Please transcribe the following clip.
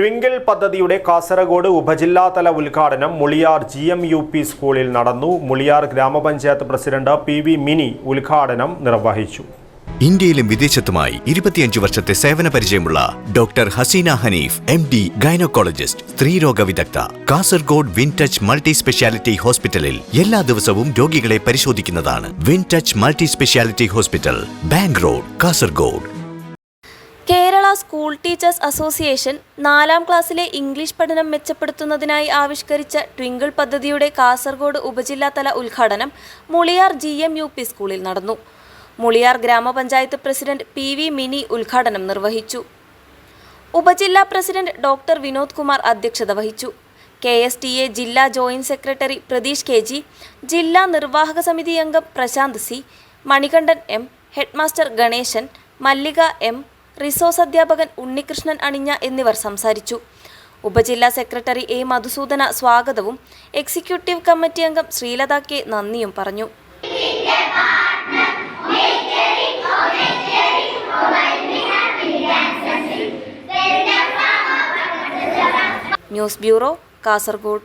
Twinkle പദ്ധതിയുടെ കാസർഗോഡ് ഉപജില്ലാതല ഉദ്ഘാടനം Muliyar G M U P സ്കൂളിൽ നടന്നു. മുളിയാർ ഗ്രാമപഞ്ചായത്ത് പ്രസിഡന്റ് പി വി മിനി ഉദ്ഘാടനം നിർവഹിച്ചു. ഇന്ത്യയിലും വിദേശത്തുമായി ഇരുപത്തിയഞ്ച് വർഷത്തെ സേവന പരിചയമുള്ള doctor Haseena Hanif M D gynaecologist സ്ത്രീരോഗ വിദഗ്ധ കാസർഗോഡ് വിൻടച്ച് മൾട്ടി സ്പെഷ്യാലിറ്റി ഹോസ്പിറ്റലിൽ എല്ലാ ദിവസവും രോഗികളെ പരിശോധിക്കുന്നതാണ് Wintouch multi speciality hospital bank road Kasaragod. School teachers association നാലാം ക്ലാസ്സിലെ ഇംഗ്ലീഷ് പഠനം മെച്ചപ്പെടുത്തുന്നതിനായി ആവിഷ്കരിച്ച ട്വിങ്കിൾ പദ്ധതിയുടെ കാസർഗോഡ് ഉപജില്ലാതല ഉദ്ഘാടനം Muliyar G M U P സ്കൂളിൽ നടന്നു. മുളിയാർ ഗ്രാമപഞ്ചായത്ത് പ്രസിഡന്റ് പി വി മിനി ഉദ്ഘാടനം നിർവഹിച്ചു. ഉപജില്ലാ പ്രസിഡന്റ് ഡോക്ടർ വിനോദ് കുമാർ അധ്യക്ഷത വഹിച്ചു. കെ എസ് ടി എ ജില്ലാ joint secretary Pratheesh K G ജില്ലാ നിർവാഹക സമിതി അംഗം Prasanth C Manikandan M headmaster Ganesan Mallika M resource അധ്യാപകൻ ഉണ്ണികൃഷ്ണൻ അണിഞ്ഞ എന്നിവർ സംസാരിച്ചു. ഉപജില്ലാ സെക്രട്ടറി എ മധുസൂദന സ്വാഗതവും എക്സിക്യൂട്ടീവ് കമ്മിറ്റി അംഗം ശ്രീലത കെ നന്ദിയും പറഞ്ഞു. News bureau Kasaragod.